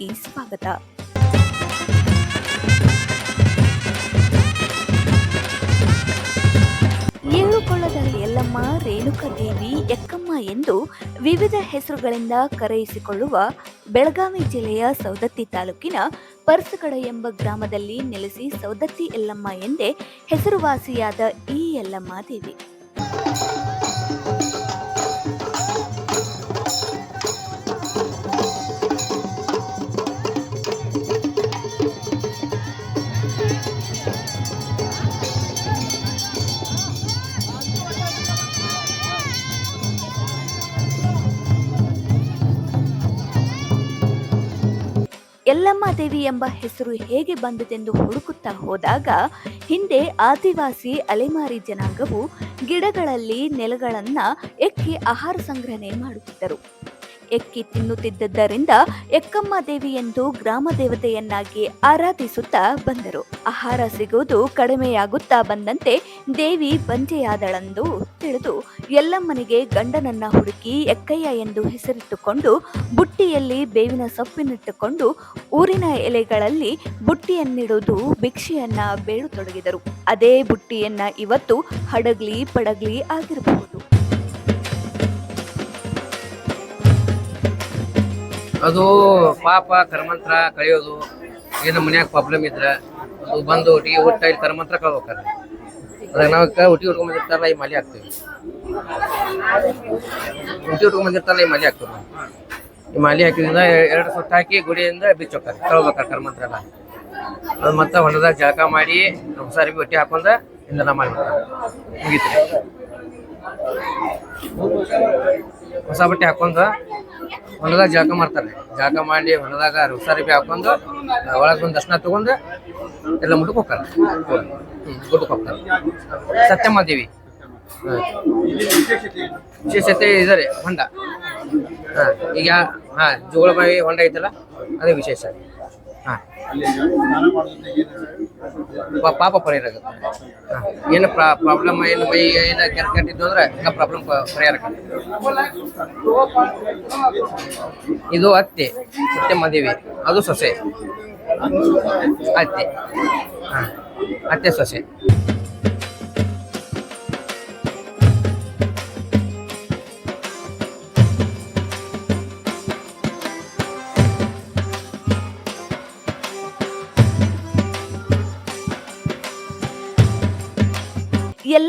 ನ್ಯೂಸ್ಗೆ ಸ್ವಾಗತ. ಏಳುಕೊಳ್ಳದ ಯಲ್ಲಮ್ಮ ರೇಣುಕಾದೇವಿ ಎಕ್ಕಮ್ಮ ಎಂದು ವಿವಿಧ ಹೆಸರುಗಳಿಂದ ಕರೆಯಿಸಿಕೊಳ್ಳುವ ಬೆಳಗಾವಿ ಜಿಲ್ಲೆಯ ಸೌದತ್ತಿ ತಾಲೂಕಿನ ಪರ್ಸಗಡ ಎಂಬ ಗ್ರಾಮದಲ್ಲಿ ನೆಲೆಸಿ ಸೌದತ್ತಿ ಯಲ್ಲಮ್ಮ ಎಂದೇ ಹೆಸರುವಾಸಿಯಾದ ಈ ಯಲ್ಲಮ್ಮ ದೇವಿ. ಯಲ್ಲಮ್ಮ ದೇವಿ ಎಂಬ ಹೆಸರು ಹೇಗೆ ಬಂದಿತೆಂದು ಹುಡುಕುತ್ತಾ ಹೋದಾಗ ಹಿಂದೆ ಆದಿವಾಸಿ ಅಲೆಮಾರಿ ಜನಾಂಗವು ಗಿಡಗಳಲ್ಲಿ ನೆಲಗಳನ್ನು ಎಕ್ಕಿ ಆಹಾರ ಸಂಗ್ರಹಣೆ ಮಾಡುತ್ತಿದ್ದರು. ಎಕ್ಕಿ ತಿನ್ನುತ್ತಿದ್ದರಿಂದ ಎಕ್ಕಮ್ಮ ದೇವಿ ಎಂದು ಗ್ರಾಮ ದೇವತೆಯನ್ನಾಗಿ ಆರಾಧಿಸುತ್ತಾ ಬಂದರು. ಆಹಾರ ಸಿಗುವುದು ಕಡಿಮೆಯಾಗುತ್ತಾ ಬಂದಂತೆ ದೇವಿ ಬಂಜೆಯಾದಳೆಂದು ತಿಳಿದು ಎಲ್ಲಮ್ಮನಿಗೆ ಗಂಡನನ್ನ ಹುಡುಕಿ ಎಕ್ಕಯ್ಯ ಎಂದು ಹೆಸರಿಟ್ಟುಕೊಂಡು ಬುಟ್ಟಿಯಲ್ಲಿ ಬೇವಿನ ಸೊಪ್ಪಿನಿಟ್ಟುಕೊಂಡು ಊರಿನ ಎಲೆಗಳಲ್ಲಿ ಬುಟ್ಟಿಯನ್ನಿಡುವುದು ಭಿಕ್ಷೆಯನ್ನ ಬೇಡತೊಡಗಿದರು. ಅದೇ ಬುಟ್ಟಿಯನ್ನ ಇವತ್ತು ಹಡಗ್ಲಿ ಪಡಗ್ಲಿ ಆಗಿರಬಹುದು. ಅದು ಪಾಪ ಕರ್ಮಂತ್ರ ಕಳೆಯೋದು, ಏನೋ ಮನ್ಯಾಗ ಪ್ರಾಬ್ಲಮ್ ಇದ್ರೆ ಅದು ಬಂದು ಒಟ್ಟಿಗೆ ಊಟ ಇಲ್ಲಿ ಕರ್ಮಂತ್ರ ಕಳ್ಬೇಕಾರೆ ಅದಾಗ ನಾವು ಹುಟ್ಟಿ ಉಟ್ಕೊಂಡ್ ಬಂದಿರ್ತಾರಲ್ಲ ಈ ಮಲೆ ಹಾಕ್ತೀವಿ ಹುಟ್ಟಿ ಉಟ್ಕೊಂಡ್ ಬಂದಿರ್ತಾರಲ್ಲ ಈ ಮಲೆ ಹಾಕ್ತೀವಿ ಈ ಮಾಲಿ ಹಾಕಿದ್ರಿಂದ ಎರಡು ಸುತ್ತ ಹಾಕಿ ಗುಡಿಯಿಂದ ಬಿಚ್ಚ ಹೋಗ್ತಾರೆ ಕಳ್ಬೇಕಾರೆ ಕರ್ಮಂತ್ರ ಎಲ್ಲ. ಅದು ಮತ್ತೆ ಹೊಲದಾಗ ಜಳಕ ಮಾಡಿ ಸಾರಿ ಅರ್ಬಿ ಹೊಟ್ಟೆ ಹಾಕೊಂಡ ಇಂದನ ಮಾಡಿಬಿಡ್ತಾರೆ ಮುಗೀತು. ಹೊಸ ಬಟ್ಟೆ ಹಾಕೊಂಡು ಹೊಲದಾಗ ಜಳಕ ಮಾಡ್ತಾರೆ. ಜಳಕ ಮಾಡಿ ಹೊಲದಾಗ ಹೊಸ ರೀತಿ ಹಾಕೊಂಡು ಒಳಗೆ ಒಂದು ದರ್ಶನ ತಗೊಂಡು ಎಲ್ಲ ಮುಟ್ಟಕ್ಕೆ ಹೋಗ್ತಾರೆ. ಹ್ಮ್ ಗುಡ್ಡಕ್ಕೆ ಹೋಗ್ತಾರೆ. ಸತ್ಯಮ್ಮ ದೇವಿ. ವಿಶೇಷತೆ ಇದ್ದಾರೆ ಹೊಂಡ. ಹಾಂ, ಈಗ, ಹಾಂ, ಜೋಳ ಬಾಯಿ ಹೊಂಡ ಐತಲ್ಲ, ಅದೇ ವಿಶೇಷ. ಹಾ. ಪಾ- ಪಾಪ ಪರಿಹಾರ ಆಗುತ್ತೆ. ಹಾ. ಏನು ಪ್ರಾಬ್ಲಮ್ ಏನು ಮೈ ಏನು ಕೆಟ್ಟ ಕೆಟ್ಟಿದ್ದು ಅಂದ್ರೆ ಪ್ರಾಬ್ಲಮ್ ಪರಿಹಾರ ಇದು ಅತ್ತೆ ಅತ್ತೆ ಮದುವೆ ಅದು ಸೊಸೆ. ಅತ್ತೆ. ಹಾಂ. ಅತ್ತೆ ಸೊಸೆ.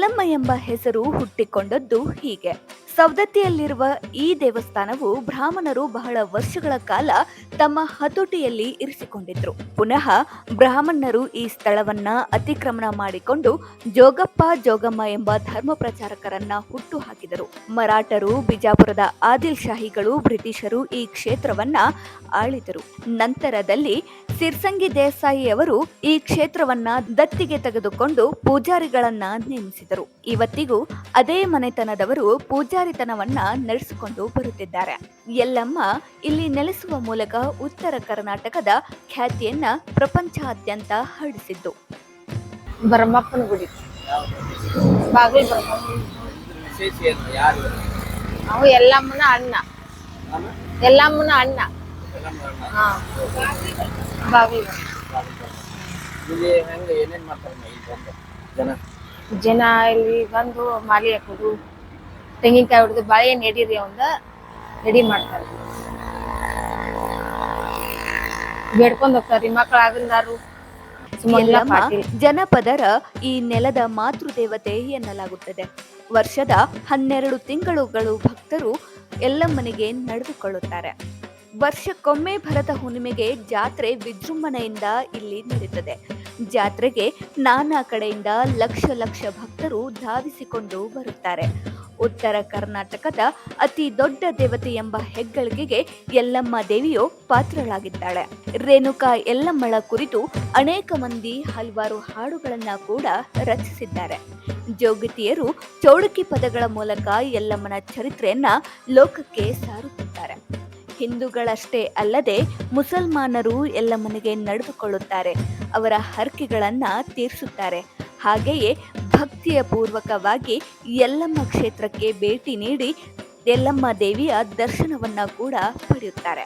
ಯಲ್ಲಮ್ಮ ಎಂಬ ಹೆಸರು ಹುಟ್ಟಿಕೊಂಡದ್ದು ಹೀಗೆ. ಸವದತ್ತಿಯಲ್ಲಿರುವ ಈ ದೇವಸ್ಥಾನವು ಬ್ರಾಹ್ಮಣರು ಬಹಳ ವರ್ಷಗಳ ಕಾಲ ತಮ್ಮ ಹತೋಟಿಯಲ್ಲಿ ಇರಿಸಿಕೊಂಡಿದ್ರು. ಪುನಃ ಬ್ರಾಹ್ಮಣರು ಈ ಸ್ಥಳವನ್ನ ಅತಿಕ್ರಮಣ ಮಾಡಿಕೊಂಡು ಜೋಗಪ್ಪ, ಜೋಗಮ್ಮ ಎಂಬ ಧರ್ಮ ಪ್ರಚಾರಕರನ್ನ ಹುಟ್ಟು ಹಾಕಿದರು ಮರಾಠರು, ಬಿಜಾಪುರದ ಆದಿಲ್ ಶಾಹಿಗಳು ಬ್ರಿಟಿಷರು ಈ ಕ್ಷೇತ್ರವನ್ನ ಆಳಿದರು. ನಂತರದಲ್ಲಿ ಸಿರ್ಸಂಗಿ ದೇಸಾಯಿ ಅವರು ಈ ಕ್ಷೇತ್ರವನ್ನ ದತ್ತಿಗೆ ತೆಗೆದುಕೊಂಡು ಪೂಜಾರಿಗಳನ್ನ ನೇಮಿಸಿದರು. ಇವತ್ತಿಗೂ ಅದೇ ಮನೆತನದವರು ಪೂಜಾರಿತನವನ್ನ ನಡೆಸಿಕೊಂಡು ಬರುತ್ತಿದ್ದಾರೆ. ಯಲ್ಲಮ್ಮ ಇಲ್ಲಿ ನೆಲೆಸುವ ಮೂಲಕ ಉತ್ತರ ಕರ್ನಾಟಕದ ಖ್ಯಾತಿಯನ್ನ ಪ್ರಪಂಚಾದ್ಯಂತ ಹರಡಿಸಿದ್ದು. ಬ್ರಹ್ಮಪ್ಪನ ಗುಡಿ. ನಾವು ಎಲ್ಲಮ್ಮನ ಅಣ್ಣ. ಎಲ್ಲಮ್ಮನ ಅಣ್ಣ. ಜನ ಇಲ್ಲಿ ಬಂದು ಮಾಲಿ ಹಾಕೋದು. ತೆಂಗಿನಕಾಯಿ ಹೊಡೆದು ಬಾಳೆಹಣ್ಣು ಎಡೀರಿ ಅವಂದ ರೆಡಿ ಮಾಡ್ತಾರೆ. ಬೇಡ್ಕೊಂಡ್ ಹೋಗ್ತಾರ್ರಿ ಮಕ್ಕಳ ಸುಮ್ಮನೆ ಜನಪದರ ಈ ನೆಲದ ಮಾತೃದೇವತೆ ಎನ್ನಲಾಗುತ್ತದೆ. ವರ್ಷದ ಹನ್ನೆರಡು ತಿಂಗಳುಗಳು ಭಕ್ತರು ಎಲ್ಲಮ್ಮನಿಗೆ ನಡೆದುಕೊಳ್ಳುತ್ತಾರೆ. ವರ್ಷಕ್ಕೊಮ್ಮೆ ಭರತ ಹುಣ್ಣಿಮೆಗೆ ಜಾತ್ರೆ ವಿಜೃಂಭಣೆಯಿಂದ ಇಲ್ಲಿ ನಡೆಯುತ್ತದೆ ಜಾತ್ರೆಗೆ ನಾನಾ ಕಡೆಯಿಂದ ಲಕ್ಷ ಲಕ್ಷ ಭಕ್ತರು ಧಾವಿಸಿಕೊಂಡು ಬರುತ್ತಾರೆ. ಉತ್ತರ ಕರ್ನಾಟಕದ ಅತಿ ದೊಡ್ಡ ದೇವತೆ ಎಂಬ ಹೆಗ್ಗಳಿಕೆಗೆ ಯಲ್ಲಮ್ಮ ದೇವಿಯು ಪಾತ್ರಳಾಗಿದ್ದಾಳೆ. ರೇಣುಕಾ ಯಲ್ಲಮ್ಮಳ ಕುರಿತು ಅನೇಕ ಮಂದಿ ಹಲವಾರು ಹಾಡುಗಳನ್ನ ಕೂಡ ರಚಿಸಿದ್ದಾರೆ. ಜೋಗತಿಯರು ಚೌಡಕಿ ಪದಗಳ ಮೂಲಕ ಯಲ್ಲಮ್ಮನ ಚರಿತ್ರೆಯನ್ನ ಲೋಕಕ್ಕೆ ಸಾರುತ್ತಿದ್ದಾರೆ. ಹಿಂದೂಗಳಷ್ಟೇ ಅಲ್ಲದೆ ಮುಸಲ್ಮಾನರು ಯಲ್ಲಮ್ಮನಿಗೆ ನಡೆದುಕೊಳ್ಳುತ್ತಾರೆ. ಅವರ ಹರಕೆಗಳನ್ನ ತೀರಿಸುತ್ತಾರೆ. ಹಾಗೆಯೇ ಭಕ್ತಿಯ ಪೂರ್ವಕವಾಗಿ ಯಲ್ಲಮ್ಮ ಕ್ಷೇತ್ರಕ್ಕೆ ಭೇಟಿ ನೀಡಿ ಯಲ್ಲಮ್ಮ ದೇವಿಯ ದರ್ಶನವನ್ನು ಕೂಡ ಪಡೆಯುತ್ತಾರೆ.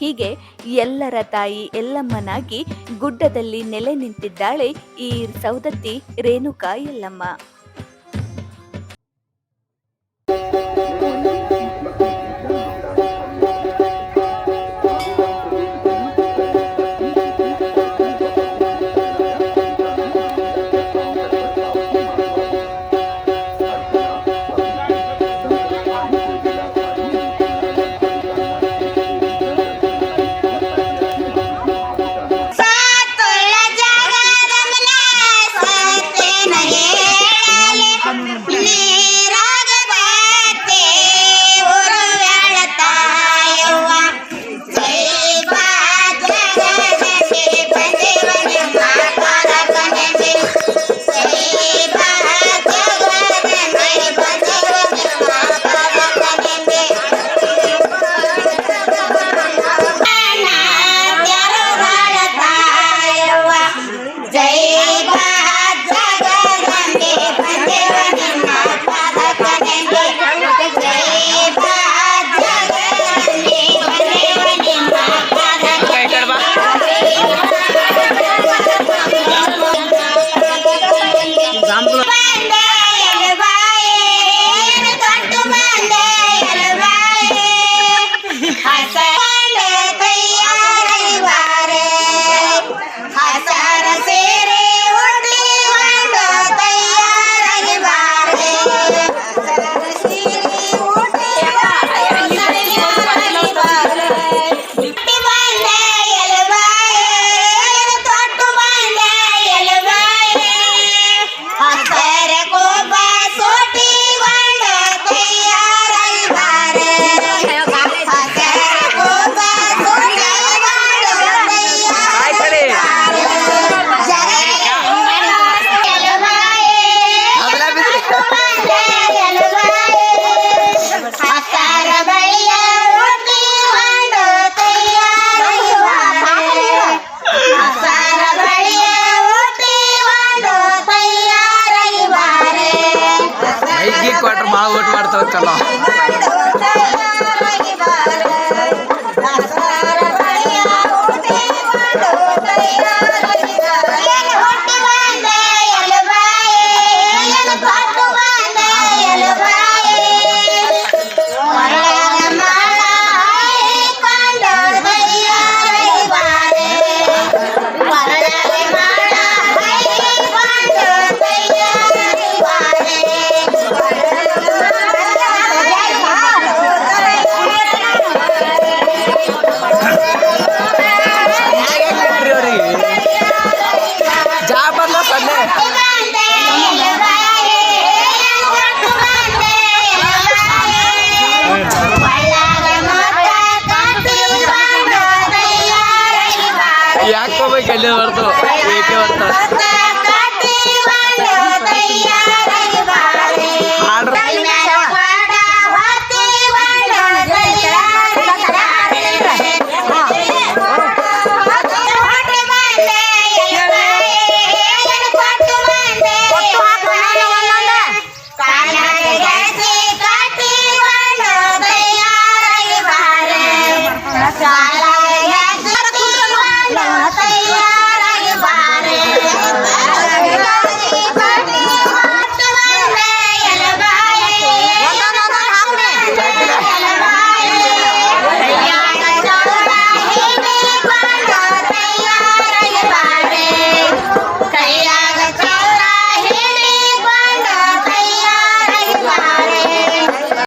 ಹೀಗೆ ಎಲ್ಲರ ತಾಯಿ ಎಲ್ಲಮ್ಮನಾಗಿ ಗುಡ್ಡದಲ್ಲಿ ನೆಲೆ ನಿಂತಿದ್ದಾಳೆ ಈ ಸೌದತ್ತಿ ರೇಣುಕಾ ಎಲ್ಲಮ್ಮ ಕ್ವಾರ್ಟರ್ ಯಾಕೋಬೇಕು ಎಲ್ಲಿ ಬರ್ತು ಏಕೆ ಬರ್ತಾರೆ